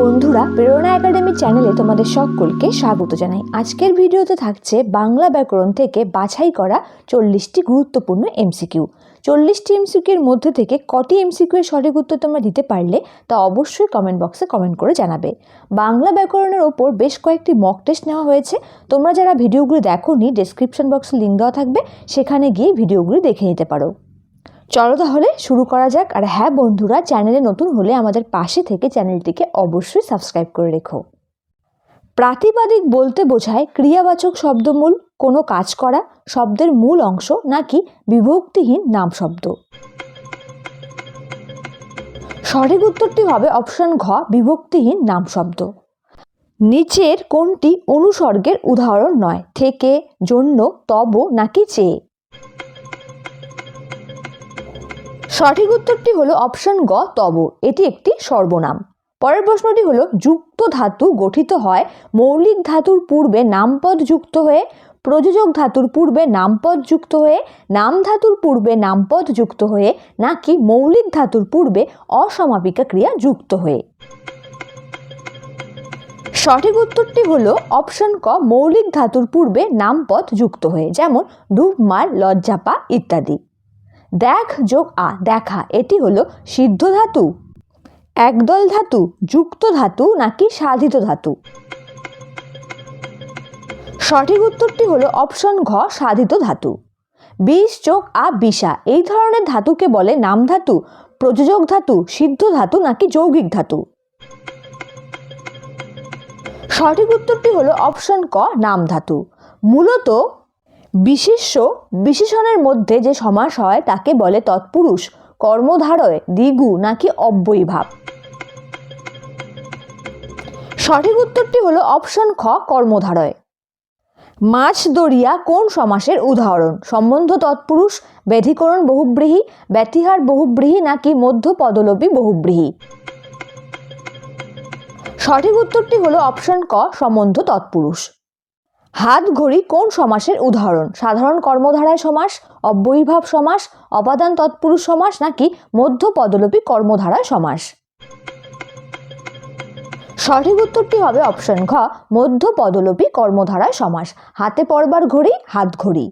বন্ধুরা, প্রেরণা একাডেমি চ্যানেলে তোমাদের সকলকে স্বাগত জানাই। আজকের ভিডিওতে থাকছে বাংলা ব্যাকরণ থেকে বাছাই করা চল্লিশটি গুরুত্বপূর্ণ এমসিকিউ। চল্লিশটি এমসিকিউর মধ্যে থেকে কটি এমসিকিউ এর সঠিক উত্তর তোমরা দিতে পারলে তা অবশ্যই কমেন্ট বক্সে কমেন্ট করে জানাবে। বাংলা ব্যাকরণের ওপর বেশ কয়েকটি মক টেস্ট নেওয়া হয়েছে। তোমরা যারা ভিডিওগুলি দেখোনি ডেসক্রিপশন বক্সে লিঙ্ক দেওয়া থাকবে, সেখানে গিয়ে ভিডিওগুলি দেখে নিতে পারো। চলো তাহলে শুরু করা যাক। আর হ্যাঁ বন্ধুরা, চ্যানেলে নতুন হলে আমাদের পাশে থেকে চ্যানেলটিকে অবশ্যই সাবস্ক্রাইব করে রেখো। প্রাতিপাদিক বলতে বোঝায় ক্রিয়াবাচক শব্দমূল, কোনো কাজ করা, শব্দের মূল অংশ নাকি বিভক্তিহীন নাম শব্দ। সঠিক উত্তরটি হবে অপশন ঘ, বিভক্তিহীন নাম শব্দ। নিচের কোনটি অনুসর্গের উদাহরণ নয়, থেকে, জন্য, তব, নাকি চেয়ে? সঠিক উত্তরটি হলো অপশন গ, তব। এটি একটি সর্বনাম। পরের প্রশ্নটি হলো, যুক্ত ধাতু গঠিত হয় মৌলিক ধাতুর পূর্বে নামপদ যুক্ত হয়ে, প্রযোজক ধাতুর পূর্বে নামপদ যুক্ত হয়ে, নাম ধাতুর পূর্বে নামপদ যুক্ত হয়ে, নাকি মৌলিক ধাতুর পূর্বে অসমাপিকা ক্রিয়া যুক্ত হয়ে? সঠিক উত্তরটি হলো অপশন ক, মৌলিক ধাতুর পূর্বে নামপদ যুক্ত হয়ে, যেমন ডুবমার লজ্জাপা ইত্যাদি। দেখ যোগ আ, দেখা, এটি হলো সিদ্ধ ধাতু। একদল ধাতু, যুক্ত ধাতু নাকি সাধিত ধাতু? সঠিক উত্তরটি হলো অপশন ঘ, সাধিত ধাতু। বিষ, যোগ আ, বিষা, এই ধরনের ধাতুকে বলে নাম ধাতু, প্রযোজক ধাতু, সিদ্ধ ধাতু নাকি যৌগিক ধাতু। সঠিক উত্তরটি হলো অপশন ক, নাম ধাতু। মূলত বিশেষ্য বিশেষণের মধ্যে যে সমাস হয় তাকে বলে তৎপুরুষ, কর্মধারয়, দ্বিগু নাকি অব্যয়ীভাব। সঠিক উত্তরটি হলো অপশন খ, কর্মধারয়। মাছ দরিয়া কোন সমাসের উদাহরণ? সম্বন্ধ তৎপুরুষ, ব্যাধিকরণ বহুব্রীহি, ব্যতিহার বহুব্রীহি নাকি মধ্য পদলোপী বহুব্রীহি? সঠিক উত্তরটি হলো অপশন ক, সম্বন্ধ তৎপুরুষ। হাত ঘড়ি কোন সমাসের উদাহরণ? সাধারণ কর্মধারায় সমাস, অব্যয়ীভাব সমাস, অপাদান তৎপুরুষ সমাস নাকি মধ্য পদলোপী কর্মধারায় সমাস? সঠিক উত্তরটি হবে অপশন ঘ মধ্য পদলোপী কর্মধারায় সমাস। হাতে পড়বার ঘড়ি, হাত ঘড়ি।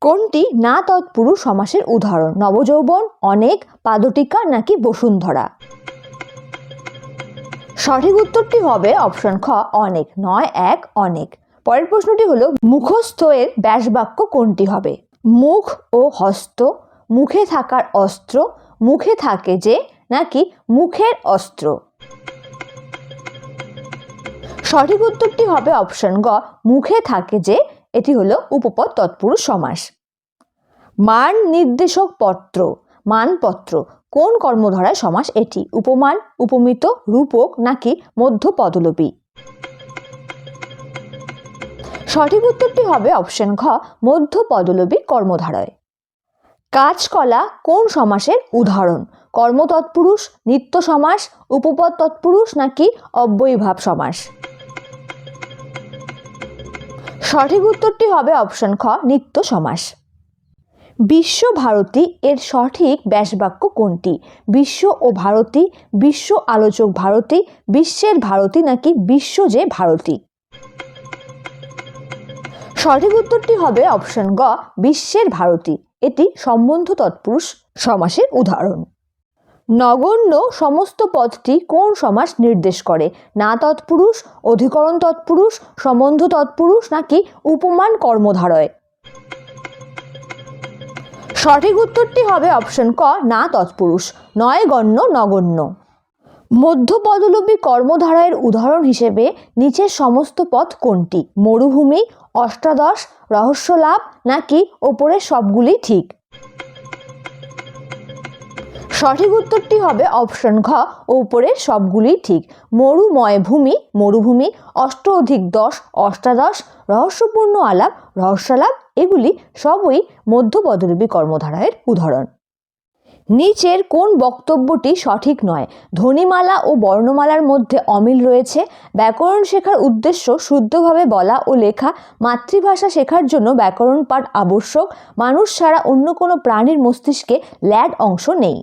কোনটি না তৎপুরুষ সমাসের উদাহরণ? নবযৌবন, অনেক, পাদটিকা নাকি বসুন্ধরা? সঠিক উত্তরটি হবে অপশন খ, অনেক। নয়, এক, অনেক। পরের প্রশ্নটি হলো মুখস্থ এর ব্যাসবাক্য কোনটি হবে? মুখ ও হস্ত, মুখে থাকার অস্ত্র, মুখে থাকে যে, নাকি মুখের অস্ত্র? সঠিক উত্তরটি হবে অপশন গ, মুখে থাকে যে, এটি হলো উপপদ তৎপুরুষ সমাস। মান নির্দেশক পত্র, মানপত্র, কোন কর্মধারায় সমাস এটি? উপমান, উপমিত, রূপক, নাকি মধ্য পদলোপী সঠিক উত্তরটি হবে অপশন ঘ, মধ্য পদলোপী কর্মধারয়। কাজকলা কোন সমাসের উদাহরণ? কর্মতৎপুরুষ, নিত্য সমাস উপপদ তৎপুরুষ নাকি অব্যয়ীভাব সমাস? সঠিক উত্তরটি হবে অপশন খ, নিত্য সমাস। বিশ্বভারতী এর সঠিক ব্যাসবাক্য কোনটি? বিশ্ব ও ভারতী, বিশ্ব আলোচক ভারতী, বিশ্বের ভারতী নাকি বিশ্ব যে ভারতী? সঠিক উত্তরটি হবে অপশন গ, বিশ্বের ভারতী। এটি সম্বন্ধ তৎপুরুষ সমাসের উদাহরণ। নগণ্য সমস্ত পদটি কোন সমাস নির্দেশ করে? না তৎপুরুষ, অধিকরণ তৎপুরুষ, সম্বন্ধ তৎপুরুষ নাকি উপমান কর্মধারয়? সঠিক উত্তরটি হবে অপশন ক, না তৎপুরুষ। নয় গণ্য, নগণ্য। মধ্য পদলোপী কর্মধারায়ের উদাহরণ হিসেবে নিচের সমস্ত পথ কোনটি? মরুভূমি, অষ্টাদশ, রহস্যলাভ নাকি ওপরের সবগুলি ঠিক? সঠিক উত্তরটি হবে অপশন ঘ উপরের সবগুলি ঠিক। মরুময় ভূমি মরুভূমি, অষ্ট অধিক দশ, অষ্টাদশ, রহস্যপূর্ণ আলাপ, রহস্যালাপ, এগুলি সবই মধ্য পদলোপী কর্মধারায়ের উদাহরণ। নিচের কোন বক্তব্যটি সঠিক নয়? ধ্বনিমালা ও বর্ণমালার মধ্যে অমিল রয়েছে। ব্যাকরণ শেখার উদ্দেশ্য শুদ্ধভাবে বলা ও লেখা। মাতৃভাষা শেখার জন্য ব্যাকরণ পাঠ আবশ্যক। মানুষ ছাড়া অন্য কোনো প্রাণীর মস্তিষ্কে ল্যাড অংশ নেই।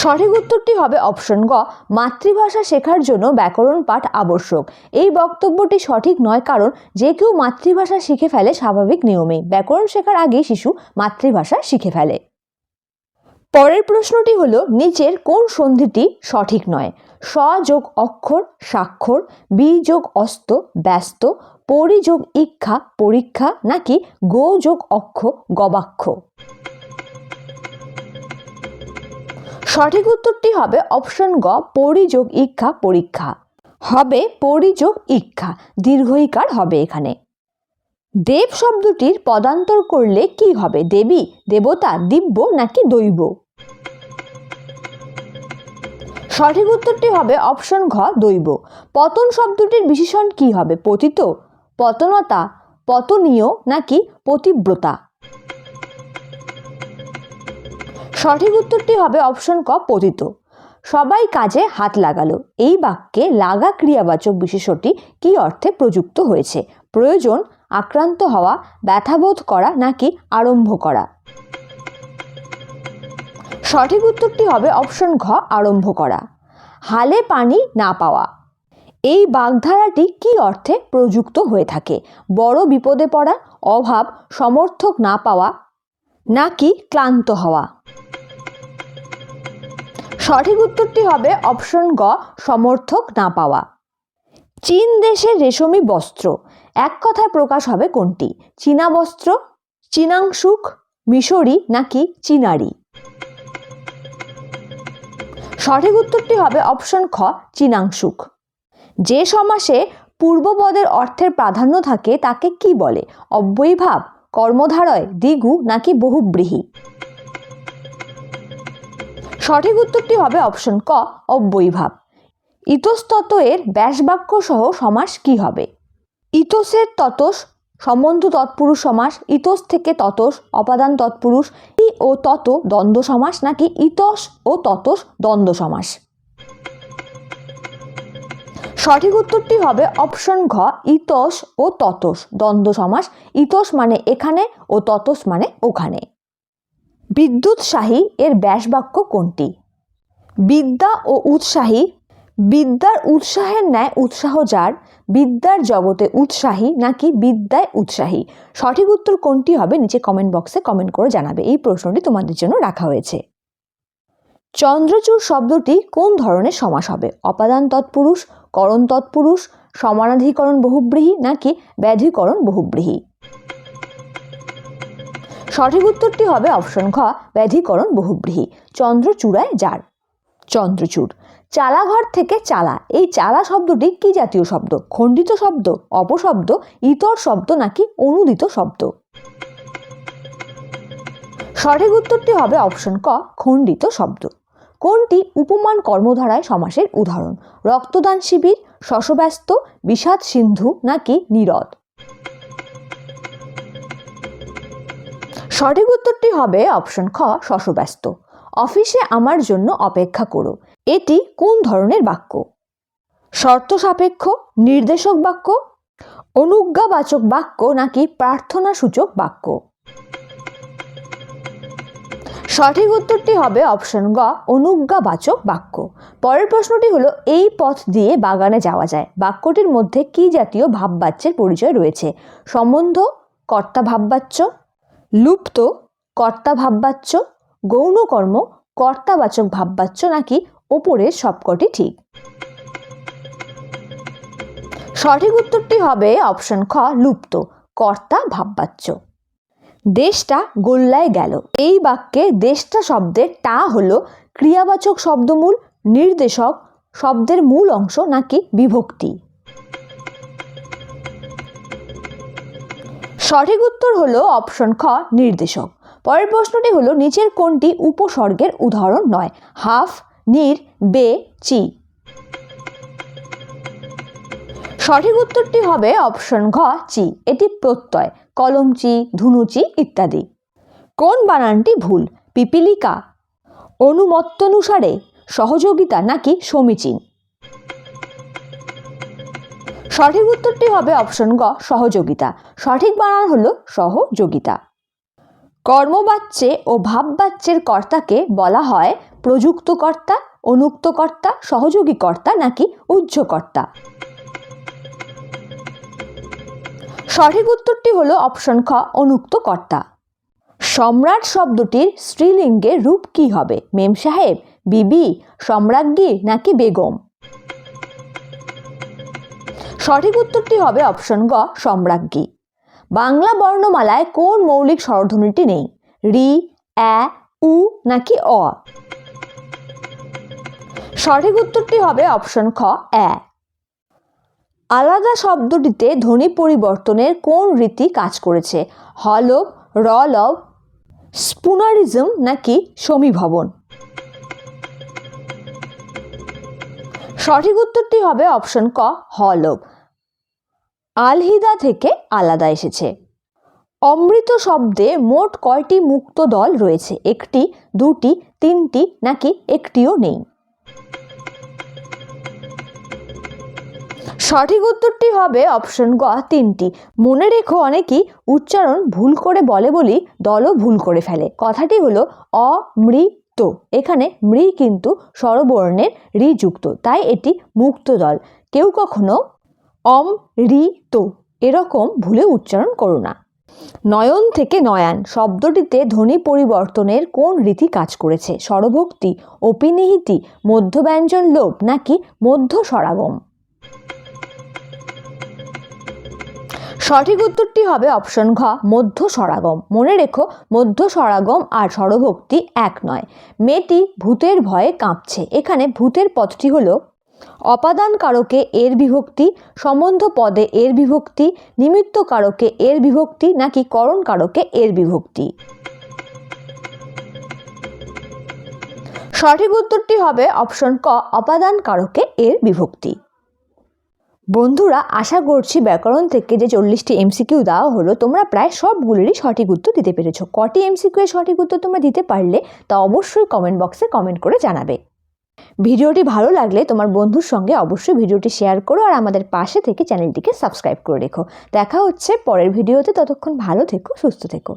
সঠিক উত্তরটি হবে অপশন গ, মাতৃভাষা শেখার জন্য ব্যাকরণ পাঠ আবশ্যক। এই বক্তব্যটি সঠিক নয় কারণ যে কেউ মাতৃভাষা শিখে ফেলে স্বাভাবিক নিয়মে। ব্যাকরণ শেখার আগেই শিশু মাতৃভাষা শিখে ফেলে। পরের প্রশ্নটি হলো, নিচের কোন সন্ধিটি সঠিক নয়? স যোগ অক্ষর স্বাক্ষর, বি যোগ অস্ত ব্যস্ত, পরি যোগ ইক্ষা পরীক্ষা নাকি গো যোগ অক্ষ গবাক্ষ? সঠিক উত্তরটি হবে অপশন গ, পরিযোগ ইক্ষা পরীক্ষা। হবে পরিযোগ ইক্ষা, দীর্ঘইকার হবে এখানে। দেব শব্দটির পদান্তর করলে কি হবে? দেবী, দেবতা, দিব্য নাকি দৈব? সঠিক উত্তরটি হবে অপশন ঘ, দৈব। পতন শব্দটির বিশেষণ কি হবে? পতিত, পতনতা, পতনীয় নাকি পতিব্রতা? সঠিক উত্তরটি হবে অপশন ক, পতিত। সবাই কাজে হাত লাগালো। এই বাক্যে লাগা ক্রিয়াবাচক বিশেষটি কি অর্থে প্রযুক্ত হয়েছে? প্রয়োজন, আক্রান্ত হওয়া, ব্যথাবোধ করা নাকি আরম্ভ করা? সঠিক উত্তরটি হবে অপশন ঘ, আরম্ভ করা। হালে পানি না পাওয়া। এই বাগধারাটি কি অর্থে প্রযুক্ত হয়ে থাকে? বড় বিপদে পড়া, অভাব, সমর্থক না পাওয়া নাকি ক্লান্ত হওয়া? সঠিক উত্তরটি হবে অপশন গ, সমর্থক না পাওয়া। চীন দেশের রেশমি বস্ত্র। এক কথায় প্রকাশ হবে কোনটি? চীনা বস্ত্র, চীনাংশুক, মিশরি নাকি চিনারি? সঠিক উত্তরটি হবে অপশন খ, চীনাংশুক। যে সমাসে পূর্বপদের অর্থের প্রাধান্য থাকে তাকে কি বলে? অব্যয়ীভাব, কর্মধারয়, দ্বিগু নাকি বহুব্রীহি? সঠিক উত্তরটি হবে অপশন ক, অব্যয়ীভাব। ইতস্তত এর ব্যাসবাক্য সহ সমাস কি হবে? ইতসের ততস, সম্বন্ধ তৎপুরুষ সমাস, ইতস থেকে ততস, অপাদান তৎপুরুষ, ই ও তত দ্বন্দ্ব সমাস নাকি ইতস ও ততস দ্বন্দ্ব সমাস? সঠিক উত্তরটি হবে অপশন ঘ, ইতস ও ততস, দ্বন্দ্ব সমাস। ইতস মানে এখানে ও ততস মানে ওখানে। বিদ্যুৎসাহী এর ব্যাসবাক্য কোনটি? বিদ্যা ও উৎসাহী, বিদ্যার উৎসাহের ন্যায় উৎসাহ যার, বিদ্যার জগতে উৎসাহী নাকি বিদ্যায় উৎসাহী? সঠিক উত্তর কোনটি হবে নিচে কমেন্ট বক্সে কমেন্ট করে জানাবে। এই প্রশ্নটি তোমাদের জন্য রাখা হয়েছে। চন্দ্রচূড় শব্দটি কোন ধরনের সমাস হবে? অপাদান তৎপুরুষ, করণ তৎপুরুষ, সমানাধিকরণ বহুব্রীহি নাকি ব্যাধিকরণ বহুব্রীহি? সঠিক উত্তরটি হবে অপশন খ ব্যাধিকরণ বহুব্রীহি। চন্দ্রচূড়ায় যার। চন্দ্রচূড়। চালাঘর থেকে চালা। এই চালা শব্দটি কি জাতীয় শব্দ? খণ্ডিত শব্দ, অপশব্দ, ইতর শব্দ নাকি অনুদিত শব্দ? সঠিক উত্তরটি হবে অপশন ক, খণ্ডিত শব্দ। কোনটি উপমান কর্মধারায় সমাসের উদাহরণ? রক্তদান শিবির, শশব্যস্ত, বিষাদ সিন্ধু নাকি নীরদ? সঠিক উত্তরটি হবে অপশন খ, শশব্যস্ত। অফিসে আমার জন্য অপেক্ষা করো। এটি কোন ধরনের বাক্য? শর্ত সাপেক্ষ, নির্দেশক বাক্য, অনুজ্ঞাবাচক বাক্য নাকি প্রার্থনা সূচক বাক্য? সঠিক উত্তরটি হবে অপশন গ, অনুজ্ঞাবাচক বাক্য। পরের প্রশ্নটি হলো, এই পথ দিয়ে বাগানে যাওয়া যায়। বাক্যটির মধ্যে কি জাতীয় ভাববাচ্যের পরিচয় রয়েছে? সম্বন্ধ, কর্তা ভাববাচ্য লুপ্ত, কর্তা ভাববাচ্য গৌণকর্ম কর্তাবাচক ভাববাচ্য নাকি ওপরের সবকটি ঠিক? সঠিক উত্তরটি হবে অপশন খ, লুপ্ত, কর্তা ভাববাচ্য। দেশটা গোল্লায় গেল। এই বাক্যে দেশটা শব্দের টা হলো ক্রিয়াবাচক শব্দমূল, নির্দেশক শব্দের মূল অংশ নাকি বিভক্তি। সঠিক উত্তর হলো অপশন খ, নির্দেশক। পরের প্রশ্নটি হলো, নিচের কোনটি উপসর্গের উদাহরণ নয়? হাফ, নির, বে, চি। সঠিক উত্তরটি হবে অপশন ঘ, চি। এটি প্রত্যয় কলমচি ধুনুচি ইত্যাদি। কোন বানানটি ভুল? পিপিলিকা, অনুমত্তনুসারে, সহযোগিতা নাকি সমীচীন? সঠিক উত্তরটি হবে অপশন গ, সহযোগিতা। সঠিক বানান হলো সহযোগিতা। কর্মবাচ্যে ও ভাববাচ্যের কর্তাকে বলা হয় প্রযুক্ত কর্তা অনুক্ত কর্তা সহযোগী কর্তা নাকি উজ্জ্বকর্তা সঠিক উত্তরটি হলো অপশন খ অনুক্ত কর্তা সম্রাট শব্দটির স্ত্রীলিঙ্গের রূপ কি হবে? মেম সাহেব, বিবি, সম্রাজ্ঞী নাকি বেগম? সঠিক উত্তরটি হবে অপশন গ, সম্রাজ্ঞী। বাংলা বর্ণমালায় কোন মৌলিক স্বরধ্বনিটি নেই? রি, অ্যা, উ নাকি অ? সঠিক উত্তরটি হবে অপশন খ, অ্যা। আলাদা শব্দটিতে ধ্বনি পরিবর্তনের কোন রীতি কাজ করেছে? হলব, রলব, স্পুনারিজম নাকি সমীভবন? সঠিক উত্তরটি হবে অপশন ক, হলব। আলহিদা থেকে আলাদা এসেছে। অমৃত শব্দে মোট কয়টি মুক্ত দল রয়েছে? একটি, দুটি, তিনটি, নাকি একটিও নেই? সঠিক উত্তরটি হবে অপশন গ, তিনটি। মনে রেখো অনেকেই উচ্চারণ ভুল করে বলে বলি দলও ভুল করে ফেলে। কথাটি হলো অমৃত এখানে মৃ কিন্তু স্বরবর্ণের রি যুক্ত তাই এটি মুক্ত দল। কেউ কখনো অম রি তো এরকম ভুলে উচ্চারণ করো না। নয়ন থেকে নয়ান শব্দটিতে ধ্বনি পরিবর্তনের কোন রীতি কাজ করেছে? স্বরভক্তি, অপিনিহিতি, মধ্যব্যঞ্জন লোভ নাকি মধ্য স্বরাগম সঠিক উত্তরটি হবে অপশন ঘ, মধ্য সরাগম। মনে রেখো, মধ্য সরাগম আর স্বরভক্তি এক নয়। মেয়েটি ভূতের ভয়ে কাঁপছে। এখানে ভূতের পথটি হলো অপাদান কারকে এর বিভক্তি, সম্বন্ধ পদে এর বিভক্তি নিমিত্ত কারকে এর বিভক্তি নাকি করণ কারকে এর বিভক্তি। সঠিক উত্তরটি হবে অপশন ক অপাদান কারকে এর বিভক্তি। বন্ধুরা, আশা করছি ব্যাকরণ থেকে যে চল্লিশটি এমসিকিউ দেওয়া হলো, তোমরা প্রায় সবগুলোরই সঠিক উত্তর দিতে পেরেছ। কটি এমসিকিউ এর সঠিক উত্তর তোমরা দিতে পারলে তা অবশ্যই কমেন্ট বক্সে কমেন্ট করে জানাবে। ভিডিওটি ভালো লাগলে তোমার বন্ধুর সঙ্গে অবশ্যই ভিডিওটি শেয়ার করো আর আমাদের পাশে থেকে চ্যানেলটিকে সাবস্ক্রাইব করে রেখো। দেখা হচ্ছে পরের ভিডিওতে, ততক্ষণ ভালো থেকো, সুস্থ থেকো।